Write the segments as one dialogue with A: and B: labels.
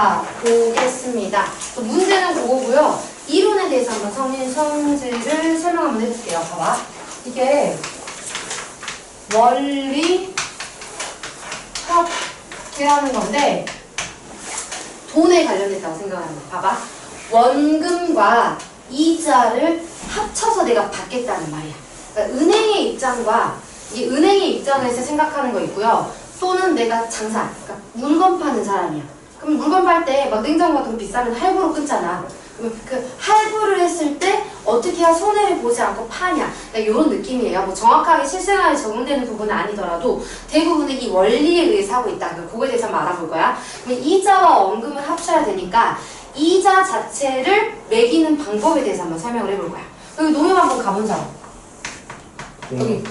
A: 자, 보겠습니다. 또 문제는 그거고요. 이론에 대해서 한번 성인 성질을 설명 한번 해볼게요. 봐봐. 이게 원리 협계하는 건데 돈에 관련해서 생각하는 거. 봐봐. 원금과 이자를 합쳐서 내가 받겠다는 말이야. 그러니까 은행의 입장과 이 은행의 입장에서 생각하는 거 있고요. 또는 내가 장사, 그러니까 물건 파는 사람이야. 그럼 물건 팔 때 막 냉장고 같은 거 비싸면 할부로 끊잖아. 그러면 그 할부를 했을 때 어떻게 해야 손해를 보지 않고 파냐. 그러니까 이런 느낌이에요. 뭐 정확하게 실생활에 적용되는 부분은 아니더라도 대부분은 이 원리에 의해서 하고 있다. 그러니까 그거에 대해서 한번 알아볼 거야. 그러면 이자와 원금을 합쳐야 되니까 이자 자체를 매기는 방법에 대해서 한번 설명을 해볼 거야. 여기 농협 한번 가본 사람. 여기.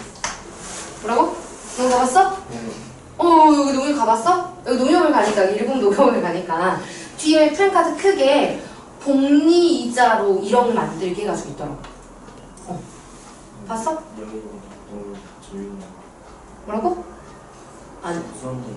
A: 뭐라고? 농협 가봤어? 어, 여기 농협 가봤어? 여기 농협을 가니까, 일본 농협을 가니까, 뒤에 플랜카드 크게 복리 이자로 1억 만들기 해가지고 있더라고. 어. 봤어? 뭐라고? 아니,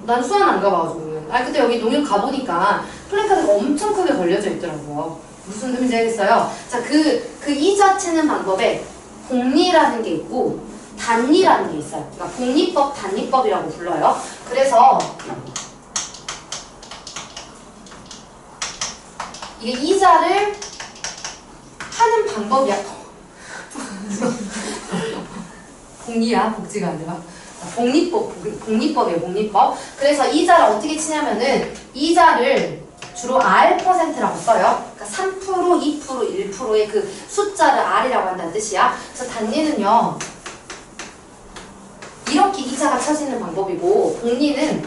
A: 난 수원 안 가봐가지고. 아니, 근데 여기 농협 가보니까 플랜카드가 엄청 크게 걸려져 있더라고요. 무슨 의미인지 알겠어요? 자, 그, 그 이자 치는 방법에 복리라는 게 있고, 단리라는 게 있어요. 그러니까 복리법, 단리법이라고 불러요. 그래서 이게 이자를 하는 방법이야. 복리야, 복지가 아니라. 복리법, 복리법이에요, 복리법. 그래서 이자를 어떻게 치냐면은 이자를 주로 R%라고 써요. 그러니까 3%, 2%, 1%의 그 숫자를 R이라고 한다는 뜻이야. 그래서 단리는요. 이렇게 이자가 쳐지는 방법이고 복리는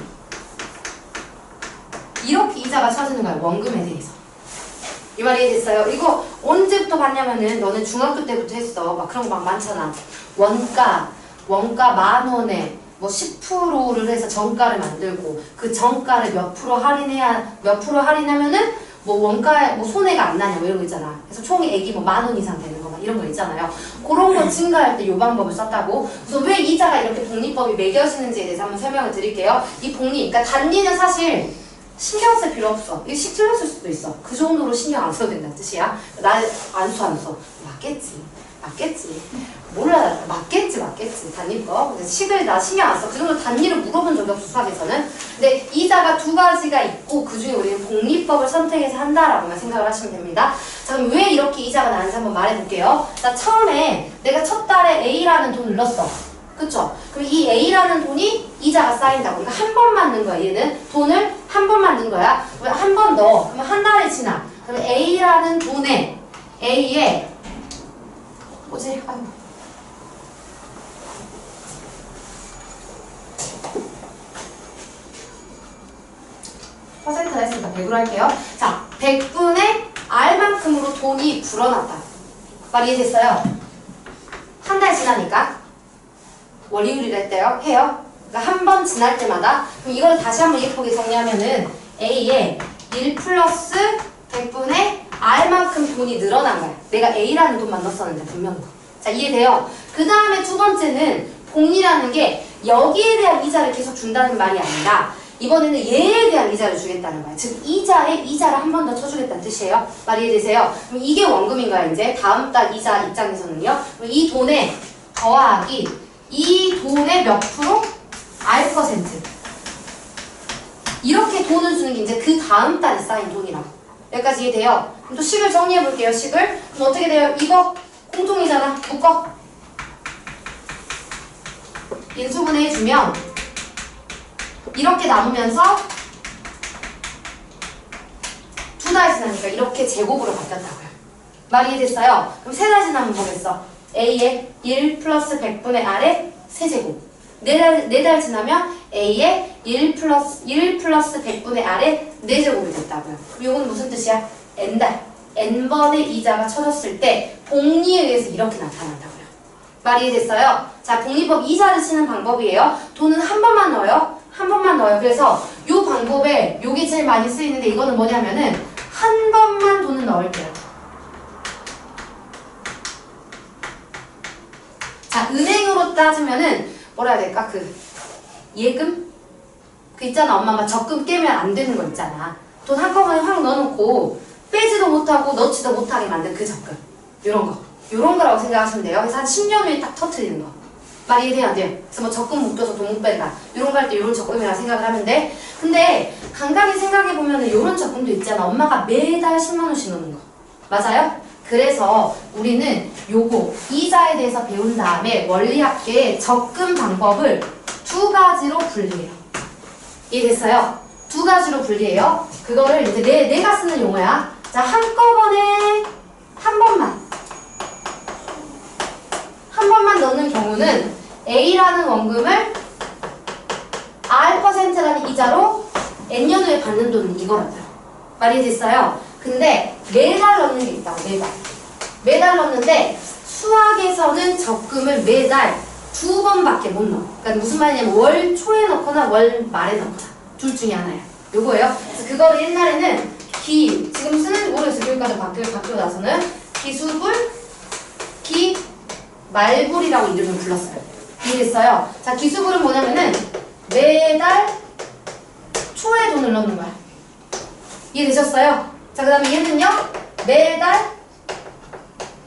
A: 이렇게 이자가 쳐지는 거야 원금에 대해서 이 말이 이해됐어요? 이거 언제부터 봤냐면은 너는 중학교 때부터 했어 막 그런 거 막 많잖아 원가 원가 만 원에 뭐 10%를 해서 정가를 만들고 그 정가를 몇 프로 할인해야 몇 프로 할인하면은 뭐 원가에 뭐 손해가 안 나냐 뭐 이런 거 있잖아. 그래서 총액이 뭐 만 원 이상 되는 거 막 이런 거 있잖아요. 그런 거 증가할 때이 방법을 썼다고. 그래서 왜 이자가 이렇게 복리법이 매겨지는지에 대해서 한번 설명을 드릴게요. 이 복리, 그러니까 단리는 사실 신경 쓸 필요 없어. 이게 식 틀렸을 수도 있어. 그 정도로 신경 안 써도 된다는 뜻이야. 나안수 안 써. 맞겠지. 맞겠지. 몰라. 맞겠지, 맞겠지. 단위법. 근데 식을 나 신경 안 써. 그 정도 단위를 물어본 적이 없어, 수학에서는. 근데 이자가 두 가지가 있고, 그 중에 우리는 복리법을 선택해서 한다라고만 생각을 하시면 됩니다. 자, 그럼 왜 이렇게 이자가 나는지 한번 말해볼게요. 자, 처음에 내가 첫 달에 A라는 돈을 넣었어. 그쵸? 그럼 이 A라는 돈이 이자가 쌓인다고. 그러니까 한 번만 넣은 거야, 얘는. 돈을 한 번만 넣은 거야. 왜한번 넣어? 그러면 한 달이 지나. 그럼 A라는 돈에, A에, 뭐지? 아이고. 퍼센트가 했으니까 100으로 할게요. 자, 100분의 R만큼으로 돈이 불어났다. 말 이해됐어요? 한 달 지나니까 월요일이라 했대요. 해요. 그러니까 한 번 지날 때마다 그럼 이걸 다시 한번 예쁘게 정리하면은 A에 1 플러스 100분의 R만큼 돈이 늘어난 거야. 내가 A라는 돈만 넣었었는데 분명히. 자 이해돼요? 그 다음에 두 번째는 복리라는 게 여기에 대한 이자를 계속 준다는 말이 아니라 이번에는 얘에 대한 이자를 주겠다는 거야. 즉 이자에 이자를 한 번 더 쳐주겠다는 뜻이에요. 말 이해되세요? 그럼 이게 원금인 거야 이제 다음 달 이자 입장에서는요. 이 돈에 더하기 이 돈의 몇 프로? R 퍼센트. 이렇게 돈을 주는 게 이제 그 다음 달에 쌓인 돈이라. 여기까지 이해돼요? 그럼 또 식을 정리해 볼게요. 식을. 그럼 어떻게 돼요? 이거 공통이잖아. 묶어. 인수분해 해주면 이렇게 남으면서 두 달 지나니까 이렇게 제곱으로 바뀌었다고요. 말이 이해됐어요? 그럼 세 달 지나면 뭐겠어? A에 1 플러스 100분의 R에 세제곱. 네 달, 네달 지나면 A에 1 플러스, 1 플러스 100분의 R에 4제곱이 됐다고요. 이건 무슨 뜻이야? N달. N번의 이자가 쳐졌을 때 복리에 의해서 이렇게 나타난다고요. 말이 이해됐어요? 자, 복리법 이자를 치는 방법이에요. 돈은 한 번만 넣어요. 한 번만 넣어요. 그래서 이 방법에 요게 제일 많이 쓰이는데 이거는 뭐냐면은 한 번만 돈을 넣을게요. 자, 은행으로 따지면은 뭐라 해야 될까? 그 예금? 그 있잖아. 엄마 막 적금 깨면 안 되는 거 있잖아. 돈 한꺼번에 확 넣어놓고 빼지도 못하고 넣지도 못하게 만든 그 적금. 요런 거. 요런 거라고 생각하시면 돼요. 그래서 한 10년 후에 딱 터트리는 거. 말이 이해돼야 돼요. 그래서 뭐 적금 묶여서 돈 못 뺀다. 이런 거 할때 이런 적금이라 생각을 하면 돼. 근데 간간히 생각해보면 이런 적금도 있잖아. 엄마가 매달 10만 원씩 넣는 거. 맞아요? 그래서 우리는 요거 이자에 대해서 배운 다음에 원리학계의 적금 방법을 두 가지로 분리해요. 이해됐어요? 두 가지로 분리해요. 그거를 이제 내, 내가 쓰는 용어야. 자, 한꺼번에 한 번만. 한 번만 넣는 경우는 A라는 원금을 R%라는 이자로 N년 후에 받는 돈은 이거라고요. 말이 됐어요? 근데 매달 넣는 게 있다고, 매달. 매달 넣는데 수학에서는 적금을 매달 두 번밖에 못 넣어. 그러니까 무슨 말이냐면 월 초에 넣거나 월 말에 넣거나 둘 중에 하나야. 요거예요. 그거를 옛날에는 기, 지금 쓰는 모르겠어요. 교육과정 바뀌고, 바뀌고 나서는 기수불, 기, 말불이라고 이름을 불렀어요. 이해됐어요? 자, 기수불은 뭐냐면은 매달 초에 돈을 넣는 거야. 이해되셨어요? 자, 그 다음에 얘는요, 매달,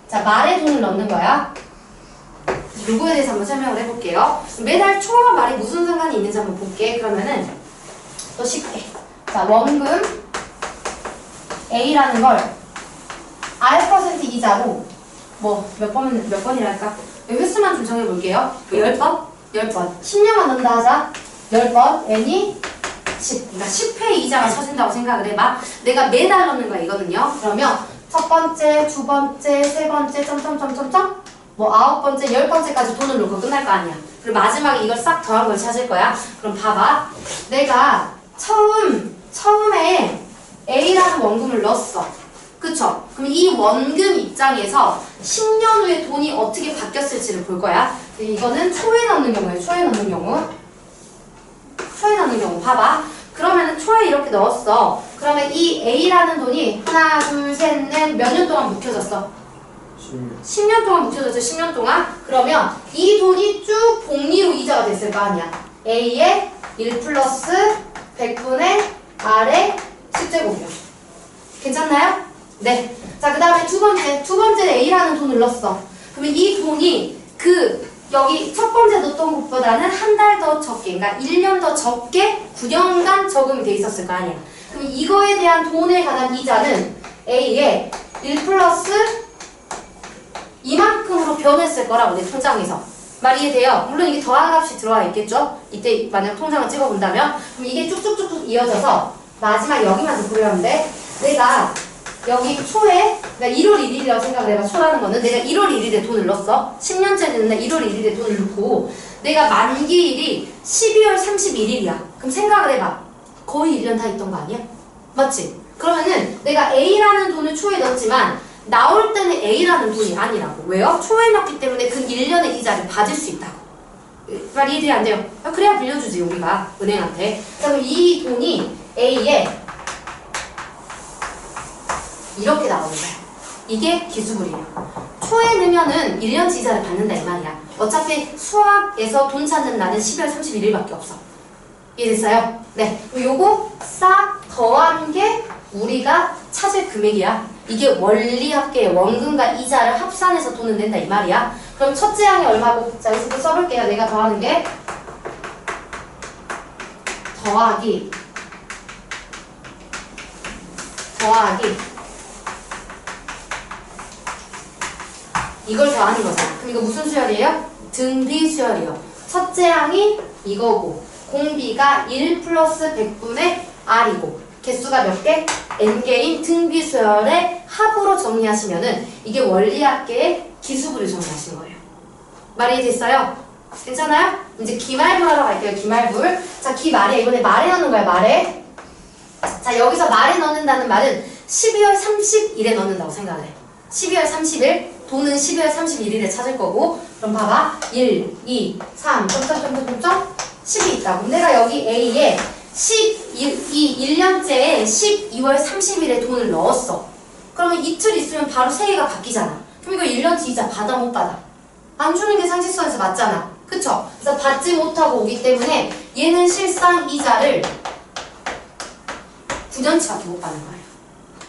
A: 자, 말에 돈을 넣는 거야. 요거에 대해서 한번 설명을 해볼게요. 매달 초와 말이 무슨 상관이 있는지 한번 볼게. 그러면은, 또 쉽게. 자, 원금 A라는 걸 R% 이자로 뭐 몇 번, 몇 번이랄까? 횟수만 좀 정해볼게요. 뭐 10번? 10번. 10년만 넣는다 하자. 10번. N이 10. 그러니까 10회 이자가 쳐진다고 생각을 해봐. 내가 매달 넣는 거야, 이거는요. 그러면 첫 번째, 두 번째, 세 번째, 점점점점점 뭐 아홉 번째, 열 번째까지 돈을 넣고 끝날 거 아니야. 그리고 마지막에 이걸 싹 더한 걸 찾을 거야. 그럼 봐봐. 내가 처음, 처음에 A라는 원금을 넣었어. 그쵸? 그럼 이 원금 입장에서 10년 후에 돈이 어떻게 바뀌었을지를 볼 거야. 이거는 초에 넣는 경우예요. 초에 넣는 경우. 초에 넣는 경우. 봐봐. 그러면은 초에 이렇게 넣었어. 그러면 이 A라는 돈이 하나, 둘, 셋, 넷 몇 년 동안 묵혀졌어?
B: 10년
A: 10년 동안 묵혀졌죠, 10년 동안. 그러면 이 돈이 쭉 복리로 이자가 됐을 거 아니야. A의 1 플러스 100분의 R의 10제곱이요. 괜찮나요? 네. 자, 그 다음에 두 번째. 두 번째는 A라는 돈을 넣었어. 그러면 이 돈이 그, 여기 첫 번째 넣었던 것보다는 한 달 더 적게, 그러니까 1년 더 적게 9년간 저금이 돼 있었을 거 아니야. 그럼 이거에 대한 돈에 관한 이자는 A의 1 플러스 이만큼으로 변했을 거라고 내 통장에서 말 이해돼요? 물론 이게 더한 값이 들어와 있겠죠? 이때 만약 통장을 찍어본다면 그럼 이게 쭉쭉쭉쭉 이어져서 마지막 여기만 더돼 내가 여기 초에 내가 1월 1일이라고 생각을 해봐 초라는 거는 내가 1월 1일에 돈을 넣었어 10년째 됐는데 1월 1일에 돈을 넣고 내가 만기일이 12월 31일이야 그럼 생각을 해봐 거의 1년 다 있던 거 아니야? 맞지? 그러면은 내가 A라는 돈을 초에 넣었지만 나올 때는 A라는 돈이 아니라고. 왜요? 초에 넣기 때문에 그 1년의 이자를 받을 수 있다고. 말 이해돼야 안 돼요? 아, 그래야 빌려주지, 우리가. 은행한테. 자, 그럼 이 돈이 A에 이렇게 나오는 거야. 이게 기수불이에요. 초에 넣으면은 1년 이자를 받는다, 이 말이야. 어차피 수학에서 돈 찾는 날은 12월 31일밖에 없어. 이해됐어요? 네. 요거 싹 더한 게 우리가 찾을 금액이야. 이게 원리학계의 원금과 이자를 합산해서 돈은 낸다 이 말이야. 그럼 첫째 항이 얼마고? 자 여기서 또 써볼게요. 내가 더하는 게 더하기 더하기 이걸 더하는 거잖아. 그럼 이거 무슨 수열이에요? 등비 수열이요. 첫째 항이 이거고 공비가 1 플러스 100분의 R이고 개수가 몇 개? n개인 등비 수열의 합으로 정리하시면 은 이게 원리학계의 기수부를 정리하신 거예요. 말이 됐어요? 괜찮아요? 이제 기말불 하러 갈게요. 기말불. 자, 기말이야. 이번에 말에 넣는 거야. 말에. 자, 여기서 말에 넣는다는 말은 12월 30일에 넣는다고 생각을 해. 12월 30일. 돈은 12월 31일에 찾을 거고. 그럼 봐봐. 1, 2, 3, 점점점점점 10이 있다. 그럼 내가 여기 A에 10, 이 1년째에 12월 30일에 돈을 넣었어. 그러면 이틀 있으면 바로 세계가 바뀌잖아. 그럼 이거 1년치 이자 받아 못 받아? 안 주는 게 상식선에서 맞잖아. 그쵸? 그래서 받지 못하고 오기 때문에 얘는 실상 이자를 9년치밖에 못 받는 거예요.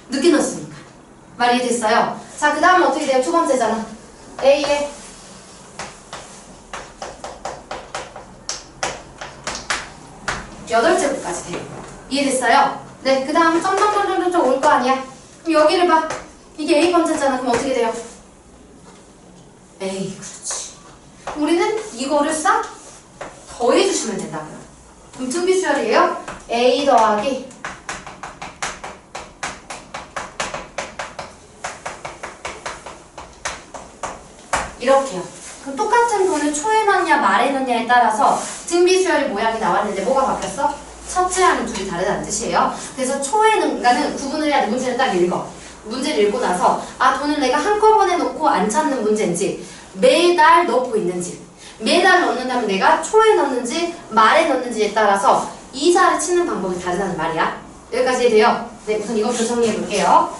A: 늦게 넣었으니까. 말 이해됐어요? 자, 그 다음은 어떻게 돼요? 두 번째잖아. A에 여덟째 부까지 돼요. 이해됐어요? 네, 그 다음 점점점점점 올 거 아니야? 그럼 여기를 봐. 이게 A 번째잖아. 그럼 어떻게 돼요? A, 그렇지. 우리는 이거를 싹 더해주시면 된다고요. 그럼 등비수열이에요. A 더하기 이렇게요. 그럼 똑같은 돈을 초에 넣냐 말에 넣냐에 따라서 등비수열의 모양이 나왔는데 뭐가 바뀌었어? 첫째 항이 둘이 다르다는 뜻이에요. 그래서 초에 넣는가는 구분을 해야 돼. 문제를 딱 읽어. 문제를 읽고 나서 아 돈을 내가 한꺼번에 넣고 안 찾는 문제인지 매달 넣고 있는지 매달 넣는다면 내가 초에 넣는지 말에 넣는지에 따라서 이자를 치는 방법이 다르다는 말이야. 여기까지 돼요? 네, 우선 이것부터 정리해 볼게요.